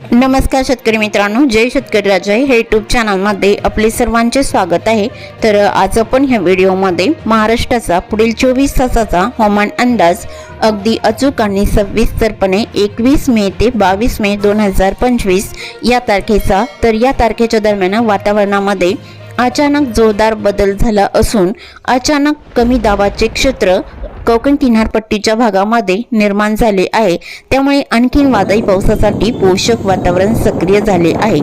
नमस्कार शेतकरी मित्रांनो जय शेतकरी राजा. हे यूट्यूब चॅनलमध्ये आपले सर्वांचे स्वागत आहे. तर आज आपण ह्या व्हिडिओमध्ये महाराष्ट्राचा पुढील चोवीस तासाचा हवामान अंदाज अगदी अचूक आणि सविस्तरपणे एकवीस मे ते बावीस मे दोन हजार पंचवीस या तारखेचा. तर या तारखेच्या दरम्यान वातावरणामध्ये अचानक जोरदार बदल झाला असून अचानक कमी दाबाचे क्षेत्र कोकण किनारपट्टीच्या भागामध्ये निर्माण झाले आहे. त्यामुळे आणखीन वादळी पावसासाठी पोषक वातावरण सक्रिय झाले आहे.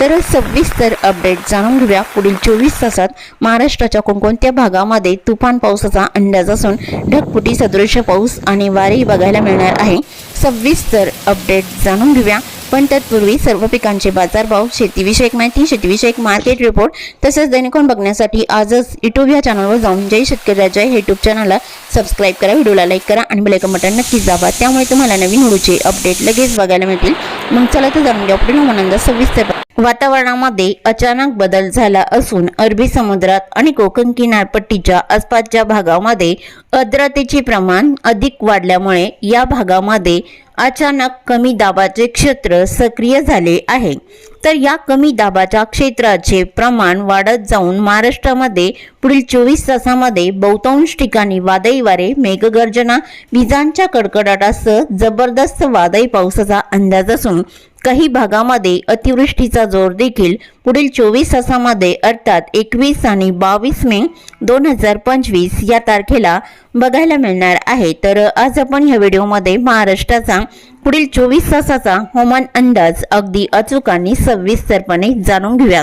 तर सविस्तर अपडेट जाणून घेऊया. पुढील चोवीस तासात महाराष्ट्राच्या कोणकोणत्या भागामध्ये तुफान पावसाचा अंदाज असून ढगफुटी सदृश पाऊस आणि वारे बघायला मिळणार आहे. सविस्तर अपडेट जाणून घेऊया. पण तत्पूर्वी सर्व पिकांचे बाजारभाव शेतीविषयक माहिती शेतीविषयक मार्केट रिपोर्ट तसेच दैनिकोन बघण्यासाठी आजच युट्यूब या चॅनलवर जाऊन जय शेतकरी राजा हे युट्यूब चॅनलला सबस्क्राईब करा व्हिडिओला लाईक करा आणि बेलायकन बटन नक्कीच दाबा. त्यामुळे तुम्हाला नवीन व्हिडिओचे अपडेट लगेच बघायला मिळतील. मग चला तर जाणून घ्या पुढील आनंद सविस्तर. वातावरणामध्ये अचानक बदल झाला असून अरबी समुद्रात आणि कोकण किनारपट्टीच्या आसपासच्या भागामध्ये आर्द्रतेचे प्रमाण अधिक वाढल्यामुळे या भागामध्ये अचानक कमी दाबाचे क्षेत्र सक्रिय झाले आहे. तर या कमी दाबाच्या क्षेत्राचे प्रमाण वाढत जाऊन महाराष्ट्रामध्ये पुढील चोवीस तासामध्ये बहुतांश ठिकाणी वादळी वारे मेघगर्जना विजांच्या कडकडाटासह जबरदस्त वादळी पावसाचा अंदाज असून काही भागामध्ये अतिवृष्टीचा जोर देखील पुढील चोवीस तासामध्ये अर्थात एकवीस आणि बावीस मे दोन हजार पंचवीस या तारखेला बघायला मिळणार आहे. तर आज आपण या व्हिडिओमध्ये महाराष्ट्राचा पुढील चोवीस तासाचा हवामान अंदाज अगदी अचूक आणि सविस्तरपणे जाणून घेऊया.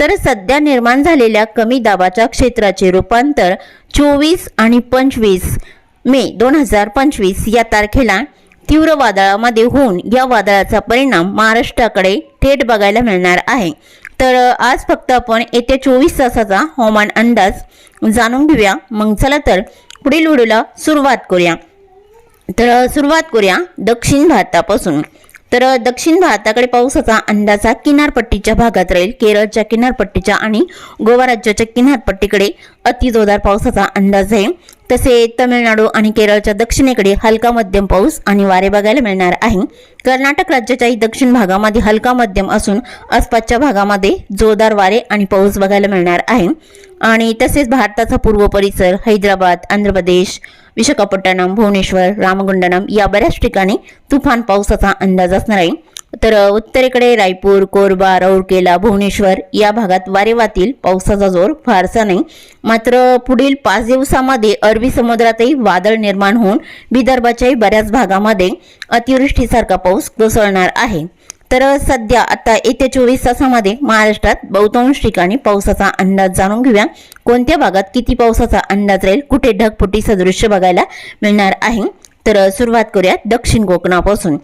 तर सध्या निर्माण झालेल्या कमी दाबाच्या क्षेत्राचे रूपांतर चोवीस आणि पंचवीस मे दोन हजार पंचवीस या तारखेला तीव्र वादळामध्ये होऊन या वादळाचा परिणाम महाराष्ट्राकडे थेट बघायला मिळणार आहे. तर आज फक्त आपण येत्या चोवीस तासाचा हवामान अंदाज जाणून घेऊया. मग चला तर पुढील व्हिडिओला सुरुवात करूया. तर सुरुवात करूया दक्षिण भारतापासून. तर दक्षिण भारताकडे पावसाचा अंदाजा किनारपट्टीच्या भागात राहील. केरळच्या किनारपट्टीच्या आणि गोवा राज्याच्या किनारपट्टीकडे अतिजोरदार पावसाचा अंदाज आहे. तसे तमिळनाडू आणि केरळच्या दक्षिणेकडे हलका मध्यम पाऊस आणि वारे बघायला मिळणार आहे. कर्नाटक राज्याच्याही दक्षिण भागामध्ये हलका मध्यम असून आसपासच्या भागामध्ये जोरदार वारे आणि पाऊस बघायला मिळणार आहे. आणि तसेच भारताचा पूर्व परिसर हैदराबाद आंध्र प्रदेश विशाखापट्टणम भुवनेश्वर रामगुंडनम या बऱ्याच ठिकाणी तुफान पावसाचा अंदाज असणार आहे. तर उत्तरेकडे रायपूर कोरबा राऊरकेला भुवनेश्वर या भागात वारेवातील पावसाचा जोर फारसा नाही. मात्र पुढील पाच दिवसामध्ये अरबी समुद्रातही वादळ निर्माण होऊन विदर्भाच्याही बऱ्याच भागामध्ये अतिवृष्टीसारखा पाऊस कोसळणार आहे. तर सध्या आता येत्या चोवीस तासामध्ये महाराष्ट्रात बहुतांश ठिकाणी पावसाचा अंदाज जाणून घेऊया. कोणत्या भागात किती पावसाचा अंदाज राहील? कुठे ढगफुटी सदृश्य बघायला मिळणार आहे? तर सुरुवात करूया दक्षिण कोकणापासून.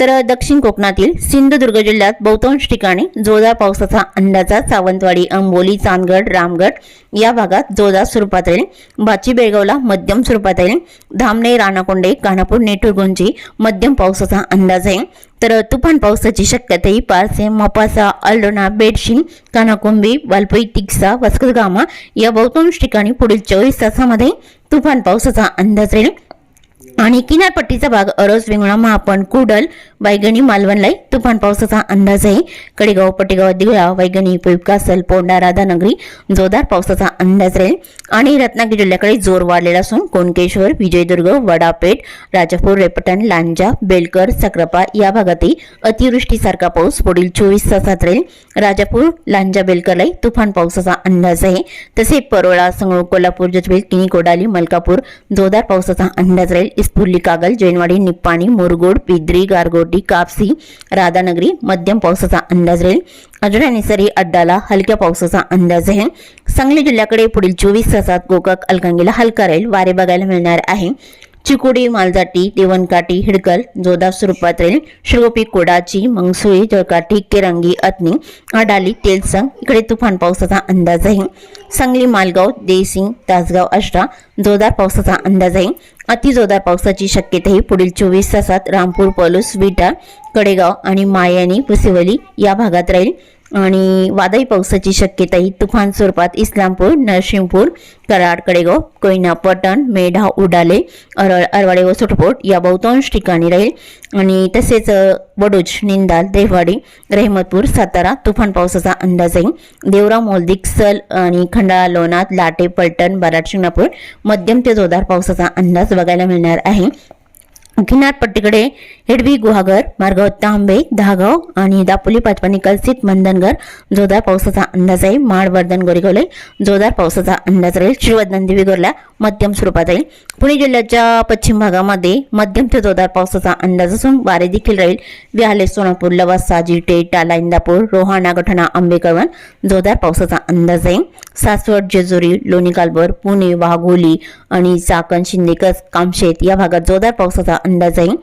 तर दक्षिण कोकणातील सिंधुदुर्ग जिल्ह्यात बहुतांश ठिकाणी जोरदार पावसाचा अंदाजा सावंतवाडी अंबोली चांदगड रामगड या भागात जोरदार स्वरूपात राहील. बाची बेळगावला मध्यम स्वरूपात राहील. धामणे राणाकोंडे कानापूर नेटुरगुंजी मध्यम पावसाचा अंदाज आहे. तर तुफान पावसाची शक्यताही पारसे मपासा अल्डोना बेडशिंग कानाकुंबी वालपई तिक्सा वस्करगामा या बहुतांश ठिकाणी पुढील चोवीस तासामध्ये तुफान पावसाचा अंदाज राहील. आणि किनारपट्टीचा भाग अरस वेंगुळा महापण कुडल वैगणी मालवणलाई तुफान पावसाचा अंदाज आहे. कडेगाव पटेगाव दिगळा वैगणी कासल पोंडा राधानगरी जोरदार पावसाचा अंदाज राहील. आणि रत्नागिरी जिल्ह्याकडे जोर वाढलेला असून कोणकेश्वर विजयदुर्ग वडापेठ राजापूर रेपटण लांजा बेलकर सक्रापा या भागातही अतिवृष्टीसारखा पाऊस पुढील चोवीस तासात राहील. राजापूर लांजा बेलकरलाही तुफान पावसाचा अंदाज आहे. तसे परोळा संगळू कोल्हापूर जजबेल किनी कोडाली मलकापूर जोरदार पावसाचा अंदाज राहील. इस्फुल्ली कागल जैनवाडी निप्पाणी मुरगोड पिद्री गारगोड गारगोटी कापसी राधानगरी मध्यम पावसाचा अंदाज राहील. अजून निसरी अड्डाला हलक्या पावसाचा अंदाज आहे सांगली जिल्ह्याकडे पुढील चोवीस तासात गोकाक अलकांगीला हलका राहील. वारे बघायला मिळणार आहे. चिकोडी मालजाटी देवणकाठी हिडकल जोदा स्वरूपात राहील. शिरोपी कोडाची मंगसुळी जळकाठी केरंगी अतनी अडाली तेलसंग इकडे तुफान पावसाचा अंदाज आहे सांगली मालगाव देसिंग तासगाव अष्टा जोरदार पावसाचा अंदाज आहे. अतिजोरदार पावसाची शक्यता ही पुढील चोवीस तासात रामपूर पलूस विटा कडेगाव आणि मायानी पुसेवली या भागात राहील. आणि वादळी पावसाची शक्यताही तुफान स्वरूपात इस्लामपूर नरसिंहपूर कराड कडेगाव कोयना पटण मेढा उडाले अरळ अरवाडे व सुटपोट या बहुतांश ठिकाणी राहील. आणि तसेच अ, वडूज निंदाल देवाडी रेहमतपूर सातारा तुफान पावसाचा अंदाज आहे देवरा मोलदिक सल आणि खंडाळा लोणात लाटे पलटण बराड शिंगणापूर मध्यम ते जोरदार पावसाचा अंदाज बघायला मिळणार आहे. किनारपट्टीकडे हेडवी गुहागर मार्गावर तांबे दहागाव आणि दापोली पाचपाणी कलसित मंदनगर. जोरदार पावसाचा अंदाज आहे. माड वर्धन गोरेगावले जोरदार पावसाचा अंदाज राहील. श्रीवर्धन देवीगरला मध्यम स्वरूपात राहील. पुणे जिल्ह्याच्या पश्चिम भागामध्ये मध्यम ते जोरदार पावसाचा अंदाज असून वारे देखील राहील. विहाले सोनापूर लवासा जिटे टाला इंदापूर रोहाणा गठाणा आंबेकळवण जोरदार पावसाचा अंदाज आहे. सासवड जेजुरी लोणी कालभर पुणे वाघोली आणि चाकण शिंदेकस कामशेत या भागात जोरदार पावसाचा अंदाज आहे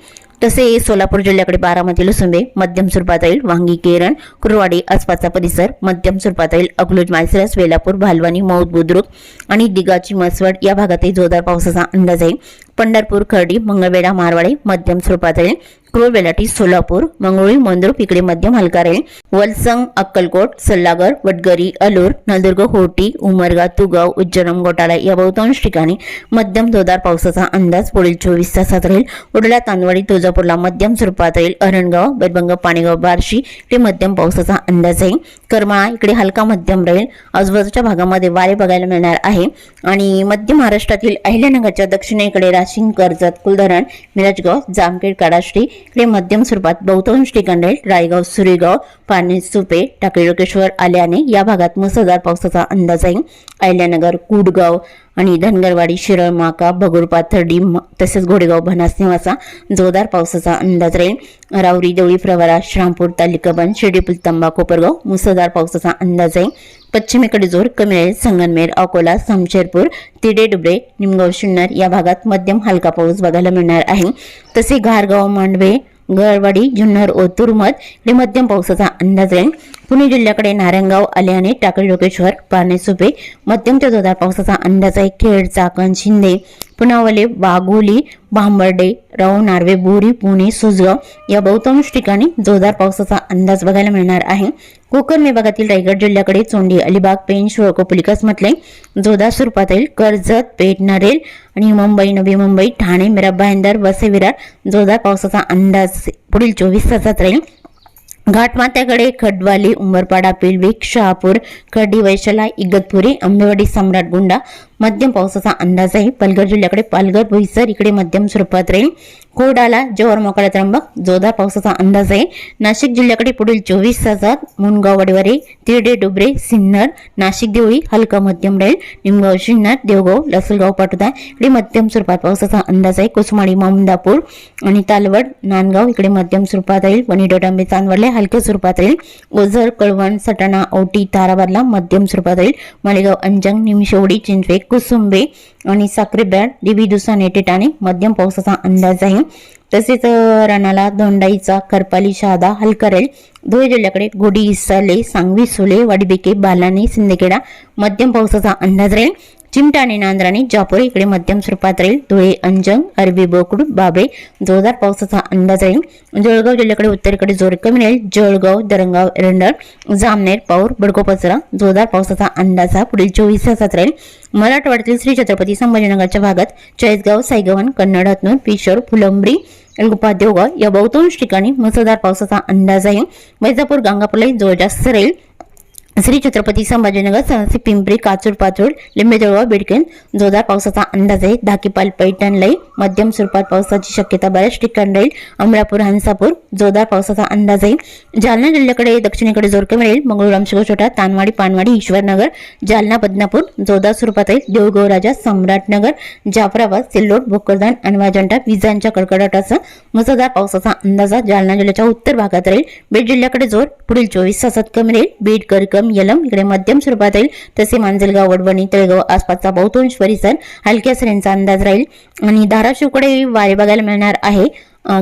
तसे सोलापूर जिल्ह्याकडे बारामती लसुंबे मध्यम स्वरूपात येईल वांगी केरण कुरवाडी आसपासचा परिसर मध्यम स्वरूपात येईल अकलूज मायसरस वेलापूर भालवानी मौद बुद्रुक आणि दिगाची मसवड या भागातही जोरदार पावसाचा अंदाज आहे. पंढरपूर खर्डी मंगळवेढा मारवाडे मध्यम स्वरूपात येईल क्रूर बेलाटी सोलापूर मंगळुळी मंद्रुप इकडे मध्यम हलका राहील वलसंग अक्कलकोट सल्लागर वडगरी अलूर नंदुर्ग होटी उमरगा तुगाव उज्जैन गोटाळा या बहुतांश ठिकाणी मध्यम जोरदार पावसाचा अंदाज पुढील चोवीस तासात राहील. उडला तांदवाडी तुळजापूरला मध्यम स्वरूपात राहील. अरणगाव बेरबंग पाणीगाव बार्शी इकडे मध्यम पावसाचा अंदाज आहे. करमाळा इकडे हलका मध्यम राहील. आजूबाजूच्या भागामध्ये वारे बघायला मिळणार आहे. आणि मध्य महाराष्ट्रातील अहिल्यानगरच्या दक्षिणेकडे राशिंग कर्जत कुलधरण मिरजगाव जामखेड काडाश्री इकडे मध्यम स्वरूपात बहुतांश ठिकाण रायगाव सुरेगाव पाणी सुपे टाकळी लोकेश्वर आल्याने या भागात मुसळधार पावसाचा अंदाज आहे. अहिल्यानगर कुडगाव आणि धनगरवाडी शिरळ माका भगूर पाथर्डी तसेच घोडेगाव भनास निवासा जोरदार पावसाचा अंदाज राहील. रावरी देवळी प्रवारा श्रामपूर तालिकाबंद शिर्डीपूल तंबा कोपरगाव मुसळधार पावसाचा अंदाज आहे. पश्चिमेकडे जोर कमी आहे. संगनमेर अकोला समशेरपूर तिडे डुबरे निमगाव शिन्नर या भागात मध्यम हलका पाऊस बघायला मिळणार आहे. तसे घारगाव मांडवे गळवाडी जुन्नर ओतुरमत हे इकडे मध्यम पावसाचा अंदाज आहे. पुणे जिल्ह्याकडे नारायणगाव आल्याने टाकळी लोकेश्वर पारणे सुपे मध्यम ते जोरदार पावसाचा अंदाज आहे. खेड चाकण शिंदे पुनावले वाघोली भांबर्डे रौ नार्वे बोरी पुणे सुजगाव या बहुतांश ठिकाणी जोरदार पावसाचा अंदाज बघायला मिळणार आहे. कोकण विभागातील रायगड जिल्ह्याकडे चोंडी अलिबाग पेण शिवकोपलिकस म्हटले जोरदार स्वरूपात येईल कर्जत पेठ नरेल आणि मुंबई नवी मुंबई ठाणे मिरा भाईंदर वसे विरार जोरदार पावसाचा अंदाज पुढील चोवीस तासात राहील. घाटमात्याकडे खडवाली उंबरपाडा पिलविक शहापूर खडी वैशाला इगतपुरी आंबेवाडी सम्राट गुंडा मध्यम पावसाचा अंदाज आहे. पालघर जिल्ह्याकडे पालघर भुईसर इकडे मध्यम स्वरूपात राहील. कोरडाला जव्हार मोकळा त्र्यंबक जोरदार पावसाचा अंदाज आहे. नाशिक जिल्ह्याकडे पुढील चोवीस तासात मुनगाव वडवरे तिरडे डुबरे सिन्नर नाशिक देवळी हलका मध्यम राहील. निमगाव सिन्नर देवगाव लसलगाव पाटोदा इकडे मध्यम स्वरूपात पावसाचा अंदाज आहे. कुसमाडी मामुंदापूर आणि तालवड नांदगाव इकडे मध्यम स्वरूपात राहील. वणी डोडांबे चांदवडले हलक्या स्वरूपात राहील. ओझर कळवण सटाणा औटी ताराबादला मध्यम स्वरूपात राहील. मालेगाव अंजंग निमशेवडी चिंचवे कुसुंबे आणि साक्री दिवी दिवसाने ठिकाणी टेटाणे मध्यम पावसाचा अंदाज आहे. तसेच अ, रणाला दोंडाईचा करपाली शहादा हलकरेल धुळे जिल्ह्याकडे घोडी इसाले सांगवी सुले वाडीबेके बालाने सिंदखेडा मध्यम पावसाचा अंदाज राहील. चिमटा आणि नांद्राणी जापोर इकडे मध्यम स्वरूपात राहील. धुळे अंजंग अरबी बोकड बाबे जोरदार पावसाचा अंदाज राहील. जळगाव जिल्ह्याकडे उत्तरेकडे जोर कमी राहील. जळगाव दरंगाव एरंडर जामनेर पाऊर बडकोपचरा जोरदार पावसाचा अंदाज हा पुढील चोवीस तासात राहील. मराठवाड्यातील श्री छत्रपती संभाजीनगरच्या भागात चाळीसगाव सायगवन कन्नड हतनूर पिशोर फुलंब्री एलगुप्पा देवगाव या बहुतांश ठिकाणी मुसळधार पावसाचा अंदाज आहे. वैजापूर गंगापूरला जोर जास्त राहील. श्री छत्रपती संभाजीनगर सहसी पिंपरी काचूर पाचूर लिंबेजवळ बिडकेन जोरदार पावसाचा अंदाज आहे. धाकीपाल पैठण लई मध्यम स्वरूपात पावसाची शक्यता बऱ्याच ठिकाणी राहील. अमरापूर हंसापूर जोरदार पावसाचा अंदाज आहे. जालना जिल्ह्याकडे दक्षिणेकडे जोर मिळेल. मंगळूर मंगळूराम छोटा तानवाडी पानवाडी ईश्वरनगर जालना बदनापूर जोरदार स्वरूपात आहे. देऊळगाव राजा सम्राटनगर जाफराबाद सिल्लोड भोकरदान आणि विजांच्या कडकडाटासह मुसळधार पावसाचा अंदाज जालना जिल्ह्याच्या उत्तर भागात राहील. बीड जिल्ह्याकडे जोर पुढील चोवीस तासात कमी राहील. बीड करकम यलम इकडे मध्यम स्वरूपात राहील. तसे मांजलगाव वडवणी तळगाव आसपासचा बहुतांश परिसर हलक्या सरींचा अंदाज राहील. आणि धाराशिवकडे वारे बघायला मिळणार आहे.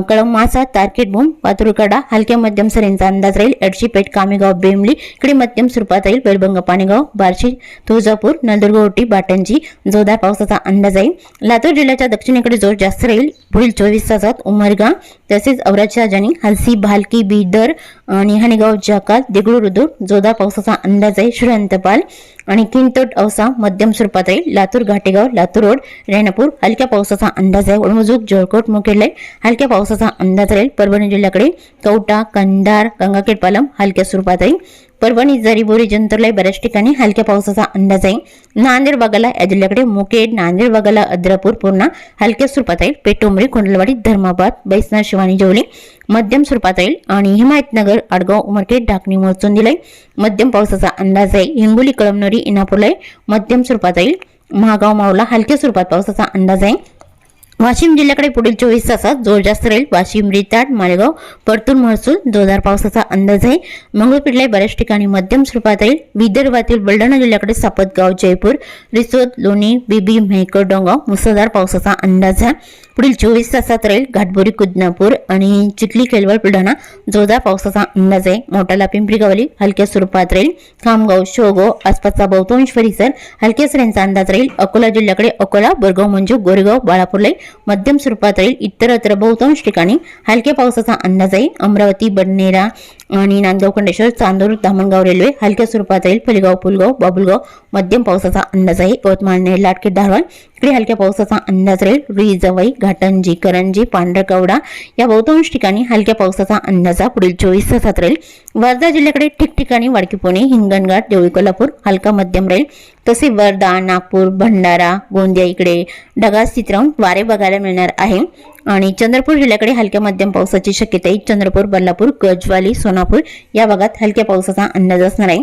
कळम मासा तारखेट भूम पातुरकडा हलक्या मध्यम सरींचा अंदाज राहील एडशीपेठ कामेगाव बेमली इकडे मध्यम स्वरूपात राहील बेलबंग पाणेगाव बार्शी तुळजापूर नंदुरगोटी बाटंजी जोरदार पावसाचा अंदाज आहे लातूर जिल्ह्याच्या दक्षिणेकडे जोर जास्त राहील पुढील चोवीस तासात उमरगा तसेच औराच्या जानी हलसी भालकी बिदर आणि जाकात जाकाल देगलूर रुद्र जोरदार पावसाचा अंदाज आहे श्रीअंतपाल आणि किंतुट अवसा मध्यम स्वरूपात राहील लातूर घाटेगाव लातूर रोड रेणापूर हलक्या पावसाचा अंदाज आहे. वडमुजुक जळकोट मुखेडले हलक्या पावसाचा अंदाज राहील. परभणी जिल्ह्याकडे कवटा कंधार गंगाखेड पालम हलक्या स्वरूपात राहील परभणी जरीबोरी जंतरला बऱ्याच ठिकाणी हलक्या पावसाचा अंदाज आहे. नांदेड बागाला या जिल्ह्याकडे मुकेड नांदेड बागाला अद्रापूर पूर्णा हलक्या स्वरूपात येईल पेटोंबरी कोंडलवाडी धर्माबाद बैसनाथ शिवानी जेवले मध्यम स्वरूपात येईल आणि हिमायतनगर आडगाव उमरखेड ढाकणी मोर्चून दिलाय मध्यम पावसाचा अंदाज आहे. हिंगोली कळमनोरी इनापूरला मध्यम स्वरूपात येईल महागाव मावला हलक्या स्वरूपात पावसाचा अंदाज आहे. वाशिम जिल्ह्याकडे पुढील चोवीस तासात जोर जास्त राहील वाशिम रिताड मालेगाव परतूर महसूल जोरदार पावसाचा अंदाज आहे. मंगळपीठला बऱ्याच ठिकाणी मध्यम स्वरूपात राहील विदर्भातील बुलढाणा जिल्ह्याकडे सापतगाव जयपूर रिसोद लोणी बिबी मेहकर डोंगाव मुसळधार पावसाचा अंदाज आहे. पुढील चोवीस तासात राहील घाटबोरी कुदनापूर आणि चिखली केलवळ बुलढाणा जोरदार पावसाचा अंदाज आहे. मोठाला पिंपरी गावली हलक्या स्वरूपात राहील. खामगाव शोगाव आसपासचा बहुतांश परिसर हलक्या सऱ्यांचा अंदाज राहील. अकोला जिल्ह्याकडे अकोला बोरगाव मंजू गोरेगाव बाळापूरला मध्यम स्वरूपात राहील इतरत्र बहुतांश ठिकाणी हलक्या पावसाचा अंदाज आहे. अमरावती बडनेरा आणि नांदगाव खंडेश्वर चांदूर धामणगाव रेल्वे हलक्या स्वरूपात राहील फलगाव पुलगाव बाबुलगाव मध्यम पावसाचा अंदाज आहे. यवतमाळ नेर लाटके धारवाड इकडे हलक्या पावसाचा अंदाज राहील. रिजवाई घाटंजी करंजी पांढरकवडा या बहुतांश ठिकाणी हलक्या पावसाचा अंदाज हा पुढील चोवीस तासात राहील. वर्धा जिल्ह्याकडे ठिकठिकाणी वाडकी पुणे हिंगणघाट देवळी कोल्हापूर हलका मध्यम राहील. तसे वर्धा नागपूर भंडारा गोंदिया इकडे ढगास चित्रावून राहून वारे बघायला मिळणार आहे. आणि चंद्रपूर जिल्ह्याकडे हलक्या मध्यम पावसाची शक्यता आहे चंद्रपूर बल्लापूर गजवाली सोनापूर या भागात हलक्या पावसाचा अंदाज असणार आहे.